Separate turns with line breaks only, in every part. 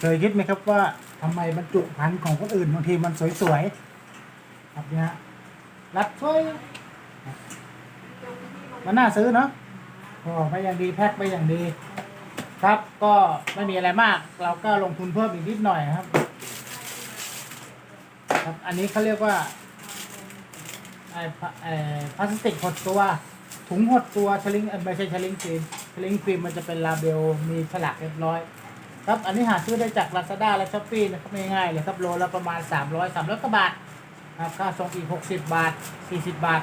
เคยคิดไหมครับว่าทำไมบรรจุภัณฑ์ของคนอื่นบางทีมันสวยๆครับเนี่ยรัดช่วย มันน่าซื้อเนาะโอ้ไปอย่างดีแพ็คไปอย่างดี ครับก็ไม่มีอะไรมาก เราก็ลงทุนเพิ่มอีกนิดหน่อยครับ ครับอันนี้เขาเรียกว่าไอ้พลาไอ้พลาสติกหดตัวถุงหดตัวชลิงไม่ใช่ชลิงฟิล์มชลิงฟิล์มมันจะเป็นลาเบลมีฉลากเรียบร้อย ครับอันนี้หาซื้อได้จาก Lazada และ Shopee นะครับง่ายๆเลยครับโลละประมาณ 300 300กว่าบาทครับค่าส่งอีก 60 บาท 40 บาท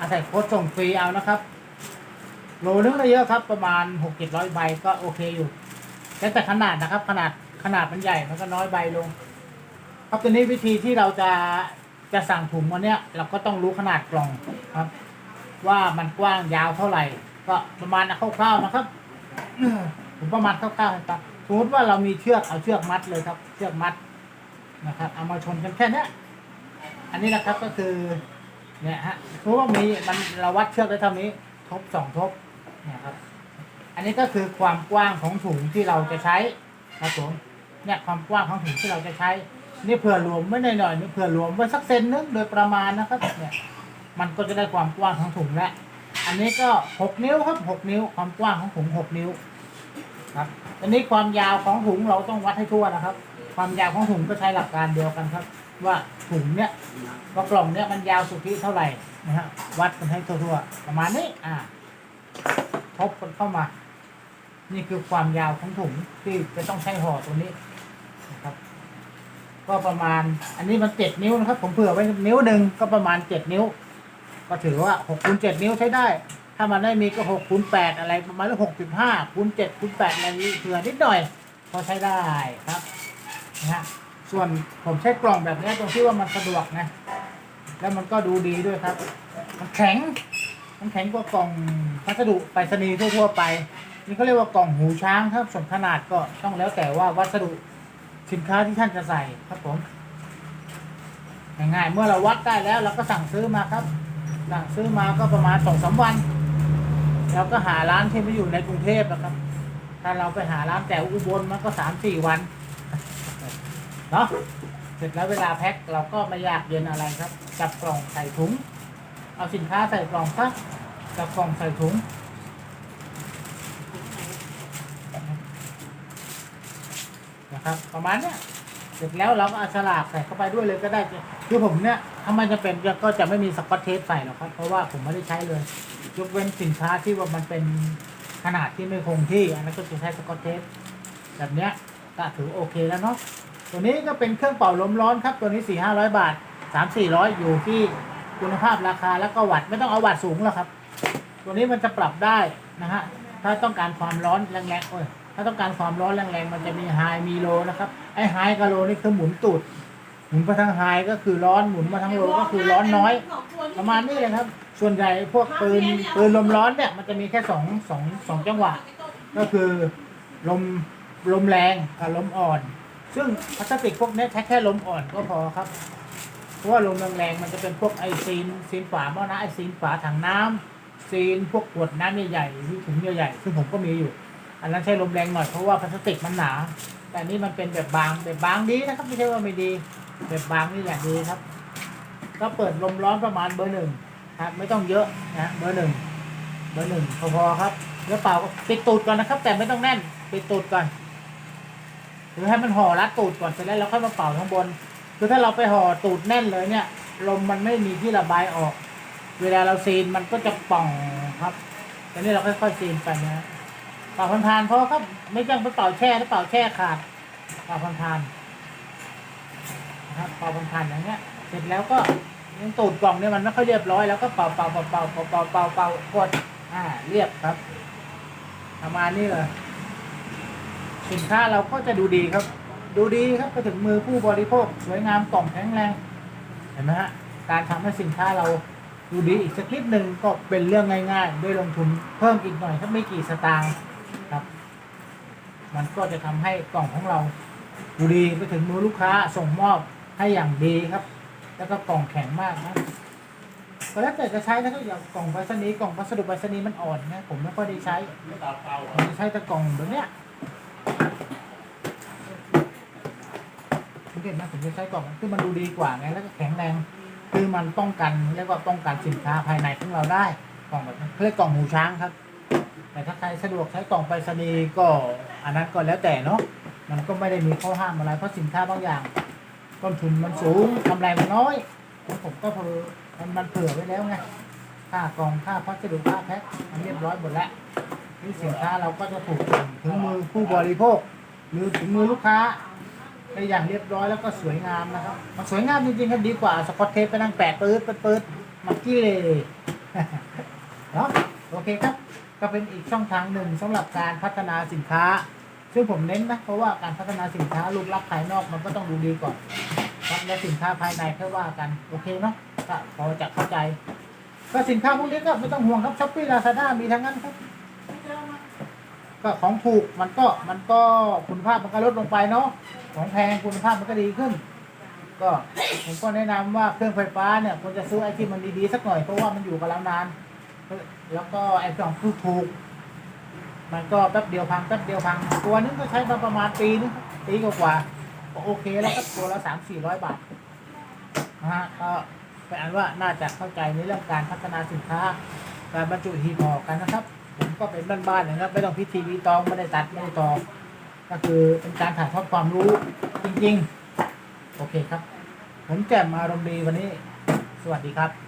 อาศัยโค้ดส่งฟรีเอานะครับ โลนึงได้เยอะครับ ประมาณ6 700ใบก็โอเคอยู่แล้วแต่ขนาดนะครับ ขนาดขนาดมันใหญ่มันก็น้อยใบลง ครับตัวนี้วิธีที่เราจะจะสั่งถุงวันเนี้ยเราก็ต้องรู้ขนาดกล่องครับ ว่ามันกว้างยาวเท่าไหร่ ก็ประมาณคร่าวๆนะครับผมประมาณคร่าวๆให้ฟังสมมติว่าเรามีเชือกเอาเชือกมัดเลยครับ เชือกมัดนะครับ เอามาชนกันแค่นี้อันนี้นะครับก็คือ เนี่ยฮะราะว่ามีมันเราวัดเชือกได้เท่านี้ ทบสองทบเนี่ยครับ อันนี้ก็คือความกว้างของถุงที่เราจะใช้ครับผมเนี่ยความกว้างของถุงที่เราจะใช้ นี่เผื่อรวมไว้หน่อยๆนี่เผื่อรวมไว้สักเซนนึงโดยประมาณนะครับ เนี่ย มันก็จะได้ความกว้างของถุงแล้วอันนี้ก็หกนิ้วครับหกนิ้ว ความกว้างของถุงหกนิ้วครับอันนี้ความยาวของถุงเราต้องวัดให้ทั่วนะครับ ความยาวของถุงก็ใช้หลักการเดียวกันครับ ว่าถุงเนี้ยว่ากล่องเนี้ยมันยาวสุทธิเท่าไหร่นะฮะวัดกันให้ทั่วๆประมาณนี้อ่าทบกันเข้ามา นี่คือความยาวของถุงที่จะต้องใช้ห่อตัวนี้นะครับ ก็ประมาณ อันนี้มันเจ็ดนิ้วนะครับ ผมเผื่อไว้นิ้วหนึ่งก็ประมาณเจ็ดนิ้ว ก็ถือว่าหกคูณเจ็ดนิ้วใช้ได้ ถ้ามันได้มีก็หกคูณแปดอะไรประมาณหกสิบห้าคูณเจ็ดคูณแปดอะไรนี้เผื่อนิดหน่อยพอใช้ได้ครับนะฮะ ส่วนผมใช้กล่องแบบนี้ตรงที่ว่ามันสะดวกนะ แล้วมันก็ดูดีด้วยครับ มันแข็ง มันแข็งกว่ากล่องพัสดุไปรษณีย์ทั่วๆไป นี่เขาเรียกว่ากล่องหูช้างครับส่วนขนาดก็ต้องแล้วแต่ว่าวัสดุสินค้าที่ท่านจะใส่ครับผมง่ายๆเมื่อเราวัดได้แล้วเราก็สั่งซื้อมาครับสั่งซื้อมาก็ประมาณสองสามวันเราก็หาร้านที่ไม่อยู่ในกรุงเทพนะครับ ถ้าเราไปหาร้านแต่อุบลมันก็สามสี่วัน เนาะเสร็จแล้วเวลาแพ็คเราก็ไม่ยากเย็นอะไรครับ จับกล่องใส่ถุง เอาสินค้าใส่กล่องซะจับกล่องใส่ถุงนะครับประมาณเนี้ยเสร็จแล้วเราก็เอาฉลากใส่เข้าไปด้วยเลยก็ได้คือผมเนี่ยถ้ามันจะเป็นก็จะไม่มีสกอตเทปใส่หรอกครับ เพราะว่าผมไม่ได้ใช้เลยยกเว้นสินค้าที่ว่ามันเป็นขนาดที่ไม่คงที่ อันนั้นก็จะใช้สกอตเทปแบบเนี้ยก็ถือโอเคแล้วเนาะ ตัวนี้ก็เป็นเครื่องเป่าลมร้อนครับ ตัวนี้สี่ห้าร้อยบาทสามสี่ร้อยอยู่ที่คุณภาพราคาแล้วก็วัตต์ไม่ต้องเอาวัตต์สูงหรอกครับ ตัวนี้มันจะปรับได้นะฮะถ้าต้องการความร้อนแรงๆโอ้ยถ้าต้องการความร้อนแรงๆ มันจะมีไฮมีโลนะครับ ไอไฮกับโลนี่คือหมุนตูด หมุนมาทางไฮก็คือร้อน หมุนมาทางโลก็คือร้อนน้อย ประมาณนี้เลยครับ ส่วนใหญ่พวกปืนปืนลมร้อนเนี่ยมันจะมีแค่สองสองสองจังหวะ ก็คือลมลมแรงกับลมอ่อน ซึ่งพลาสติกพวกนี้ใช้แค่ลมอ่อนก็พอครับ เพราะว่าลมแรงๆมันจะเป็นพวกไอซีนซีนฝาหม้อน้ำไอซีนฝาถังน้ำซีนพวกขวดน้ำใหญ่ๆที่ถุงใหญ่ๆซึ่งผมก็มีอยู่ อันนั้นใช้ลมแรงหน่อยเพราะว่าพลาสติกมันหนา แต่นี่มันเป็นแบบบางแบบบางดีนะครับไม่ใช่ว่าไม่ดี แบบบางนี่อย่างดีครับ ก็เปิดลมร้อนประมาณเบอร์หนึ่งครับไม่ต้องเยอะนะเบอร์หนึ่งเบอร์หนึ่งพอๆครับแล้วเปล่าปิดตูดก่อนนะครับ แต่ไม่ต้องแน่นปิดตูดก่อน หรือให้มันห่อรัดตูดก่อนเสร็จแล้วเราค่อยมาเป่าข้างบน คือถ้าเราไปห่อตูดแน่นเลยเนี่ย ลมมันไม่มีที่ระบายออก เวลาเราซีนมันก็จะป่องครับแต่นี่เราค่อยๆซีนไปนะเป่าพันทานเพราะครับไม่จังไปเป่าแช่ถ้าเป่าแช่ขาดเป่าพันทานนะครับเป่าพันทานอย่างเงี้ย เสร็จแล้วก็ยังตูดกล่องเนี่ยมันไม่ค่อยเรียบร้อยแล้วก็เป่าเป่าเป่าเป่าเป่าเป่าเป่ากดอ่าเรียบครับประมาณนี้เลย สินค้าเราก็จะดูดีครับ ดูดีครับไปถึงมือผู้บริโภคสวยงามกล่องแข็งแรงเห็นไหมฮะการทำให้สินค้าเราดูดีอีกสักนิดหนึ่งก็เป็นเรื่องง่าย ๆ ด้วยลงทุนเพิ่มอีกหน่อยถ้าไม่กี่สตางค์ครับ มันก็จะทำให้กล่องของเราดูดีไปถึงมือลูกค้าส่งมอบให้อย่างดีครับ แล้วก็กล่องแข็งมากนะก็แล้วแต่จะใช้นะครับอย่างกล่องไปรษณีย์กล่องพัสดุไปรษณีย์มันอ่อนนะผมไม่ค่อยได้ใช้ผมจะใช้แต่กล่องแบบเนี้ยผม เห็นะผมจะใช้กล่องคือมันดูดีกว่าไงแล้วก็แข็งแรง คือมันป้องกันเรียกว่าป้องกันสินค้าภายในของเราได้กล่องแบบเรียกกล่องหูช้างครับ แต่ถ้าใครสะดวกใช้กล่องไปรษณีย์ก็อันนั้นก็แล้วแต่เนาะมันก็ไม่ได้มีข้อห้ามอะไรเพราะสินค้าบางอย่างต้นทุนมันสูงกำไรมันน้อยของผมก็เผื่อมันมันเผื่อไว้แล้วไงค่ากล่องค่าพัสดุค่าแพ็คมันเรียบร้อยหมดแล้วนี่สินค้าเราก็จะถูกถึงมือผู้บริโภคหรือถึงมือลูกค้า ในอย่างเรียบร้อยแล้วก็สวยงามนะครับ มันสวยงามจริงๆครับดีกว่าสกอตเทปไปนั่งแปะปื๊ดปื๊ดมันกี้เลยเนาะโอเคครับ ก็เป็นอีกช่องทางหนึ่งสำหรับการพัฒนาสินค้า ซึ่งผมเน้นนะ เพราะว่าการพัฒนาสินค้ารูปลักษณ์ภายนอกมันก็ต้องดูดีก่อนครับและสินค้าภายในแค่ว่ากันโอเคเนาะก็พอจะเข้าใจ ก็สินค้าพวกนี้ก็ไม่ต้องห่วงครับช้อปปี้ลาซาด้ามีทั้งนั้นครับ ก็ของถูกมันก็มันก็คุณภาพมันก็ลดลงไปเนาะของแพงคุณภาพมันก็ดีขึ้น ก็ผมก็แนะนำว่าเครื่องไฟฟ้าเนี่ยควรจะซื้อไอ้ที่มันดีๆสักหน่อยเพราะว่ามันอยู่กับเรานาน แล้วก็ไอ้ของถูกถูกๆมันก็แป๊บเดียวพังแป๊บเดียวพังตัวนึงก็ใช้มาประมาณปีนึงปีกว่าก็โอเคแล้วก็ตัวละสามสี่ร้อยบาทนะฮะก็เป็นอันว่าน่าจะเข้าใจในเรื่องการพัฒนาสินค้า การบรรจุหีบห่อกันนะครับ ผมก็เป็นบ้านๆนะครับ ไม่ต้องพิธีรีตองไม่ได้ตัดไม่ได้ตอก็คือเป็นการถ่ายทอดความรู้จริงๆ โอเคครับ ผมแจ่มอารมณ์ดีวันนี้ สวัสดีครับ